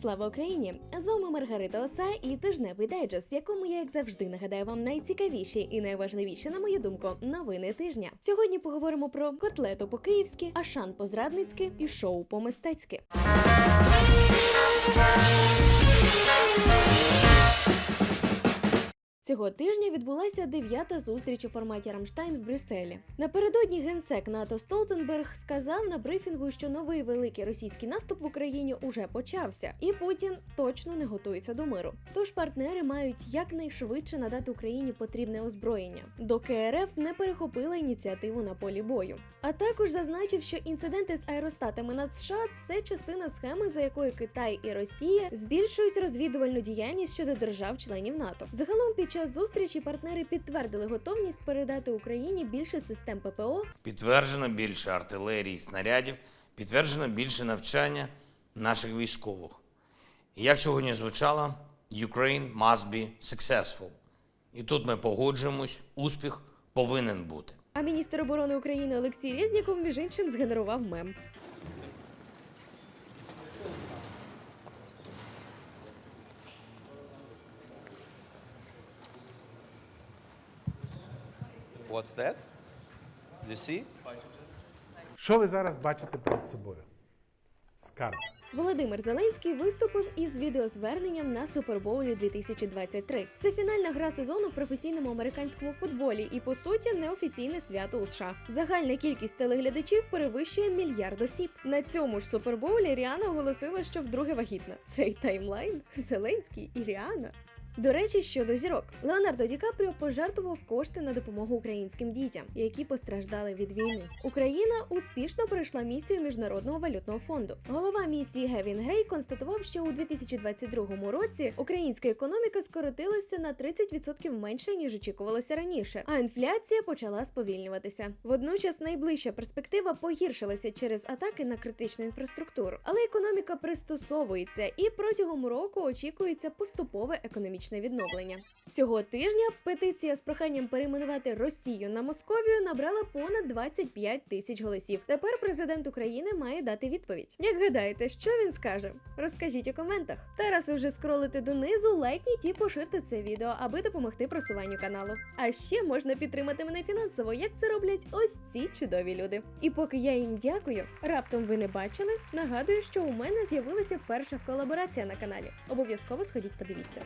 Слава Україні! З вами Маргарита Оса і тижневий дайджест, в якому я, як завжди, нагадаю вам найцікавіші і найважливіші, на мою думку, новини тижня. Сьогодні поговоримо про котлету по-київськи, ашан по-зрадницьки і шоу по-мистецьки. Цього тижня відбулася дев'ята зустріч у форматі Рамштайн в Брюсселі. Напередодні генсек НАТО Столтенберг сказав на брифінгу, що новий великий російський наступ в Україні уже почався, і Путін точно не готується до миру. Тож партнери мають якнайшвидше надати Україні потрібне озброєння, доки РФ не перехопила ініціативу на полі бою. А також зазначив, що інциденти з аеростатами над США це частина схеми, за якою Китай і Росія збільшують розвідувальну діяльність щодо держав-членів НАТО. Загалом під час зустрічі партнери підтвердили готовність передати Україні більше систем ППО Підтверджено більше артилерії, снарядів, підтверджено більше навчання наших військових. І як сьогодні звучало, Ukraine must be successful. І тут ми погоджуємось, успіх повинен бути. А міністр оборони України Олексій Резніков, між іншим, згенерував мем. What's that? You see? Що ви зараз бачите перед собою? Скарб. Володимир Зеленський виступив із відеозверненням на Супербоулі 2023. Це фінальна гра сезону в професійному американському футболі і по суті неофіційне свято у США. Загальна кількість телеглядачів перевищує мільярд осіб. На цьому ж супербоулі Ріана оголосила, що вдруге вагітна. Цей таймлайн Зеленський і Ріана. До речі, щодо зірок, Леонардо Ді Капріо пожертвував кошти на допомогу українським дітям, які постраждали від війни. Україна успішно пройшла місію міжнародного валютного фонду. Голова місії Гевін Грей констатував, що у 2022 році українська економіка скоротилася на 30% менше ніж очікувалося раніше, а інфляція почала сповільнюватися. Водночас найближча перспектива погіршилася через атаки на критичну інфраструктуру, але економіка пристосовується і протягом року очікується поступове економічне відновлення. Цього тижня петиція з проханням перейменувати Росію на Московію набрала понад 25 тисяч голосів. Тепер президент України має дати відповідь. Як гадаєте, що він скаже? Розкажіть у коментах. Та раз ви вже скролите донизу, лайкніть і поширте це відео, аби допомогти просуванню каналу. А ще можна підтримати мене фінансово, як це роблять ось ці чудові люди. І поки я їм дякую, раптом ви не бачили. Нагадую, що у мене з'явилася перша колаборація на каналі. Обов'язково сходіть, подивіться.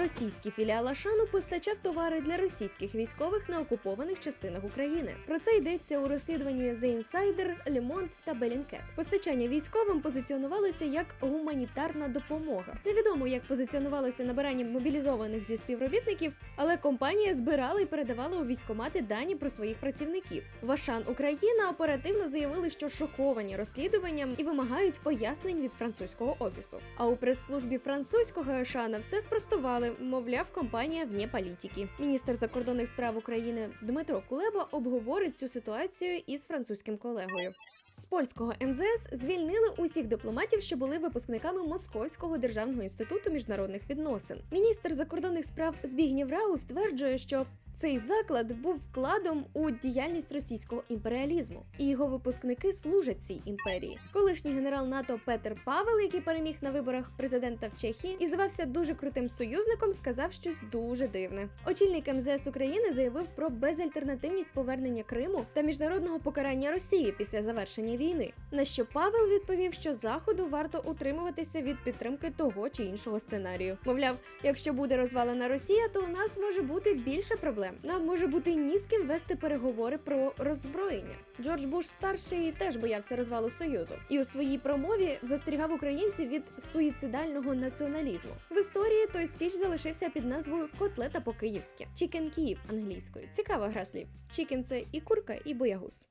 Російський філіал Ашану постачав товари для російських військових на окупованих частинах України. Про це йдеться у розслідуванні The Insider, Le Monde та Bellingcat. Постачання військовим позиціонувалося як гуманітарна допомога. Невідомо, як позиціонувалося набирання мобілізованих зі співробітників, але компанія збирала і передавала у військомати дані про своїх працівників. Вашан Україна оперативно заявили, що шоковані розслідуванням і вимагають пояснень від французького офісу. А у прес-службі французького Ашана все спростували, мовляв, компанія вне політики. Міністр закордонних справ України Дмитро Кулеба обговорить цю ситуацію із французьким колегою. З польського МЗС звільнили усіх дипломатів, що були випускниками Московського державного інституту міжнародних відносин. Міністр закордонних справ Збігнів Рау стверджує, що цей заклад був вкладом у діяльність російського імперіалізму, і його випускники служать цій імперії. Колишній генерал НАТО Петер Павел, який переміг на виборах президента в Чехії і здавався дуже крутим союзником, сказав щось дуже дивне. Очільник МЗС України заявив про безальтернативність повернення Криму та міжнародного покарання Росії після завершення війни. На що Павел відповів, що заходу варто утримуватися від підтримки того чи іншого сценарію. Мовляв, якщо буде розвалена Росія, то у нас може бути більше проблем. Нам може бути ні з ким вести переговори про роззброєння. Джордж Буш старший теж боявся розвалу союзу, і у своїй промові застерігав українців від суїцидального націоналізму. В історії той спіч залишився під назвою Котлета по-київськи Чікен Київ англійською. Цікава гра слів. Чікен це і курка, і боягуз.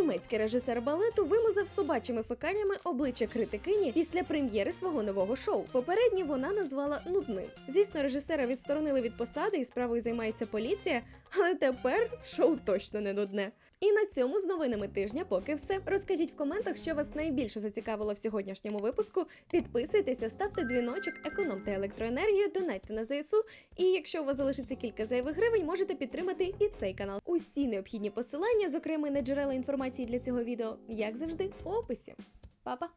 Німецький режисер балету вимазав собачими фекаліями обличчя критикині після прем'єри свого нового шоу. Попередні вона назвала нудним. Звісно, режисера відсторонили від посади і справою займається поліція, але тепер шоу точно не нудне. І на цьому з новинами тижня поки все. Розкажіть в коментах, що вас найбільше зацікавило в сьогоднішньому випуску. Підписуйтеся, ставте дзвіночок, економте електроенергію, донайте на ЗСУ. І якщо у вас залишиться кілька зайвих гривень, можете підтримати і цей канал. Усі необхідні посилання, зокрема на джерела інформації для цього відео, як завжди, у описі. Па-па!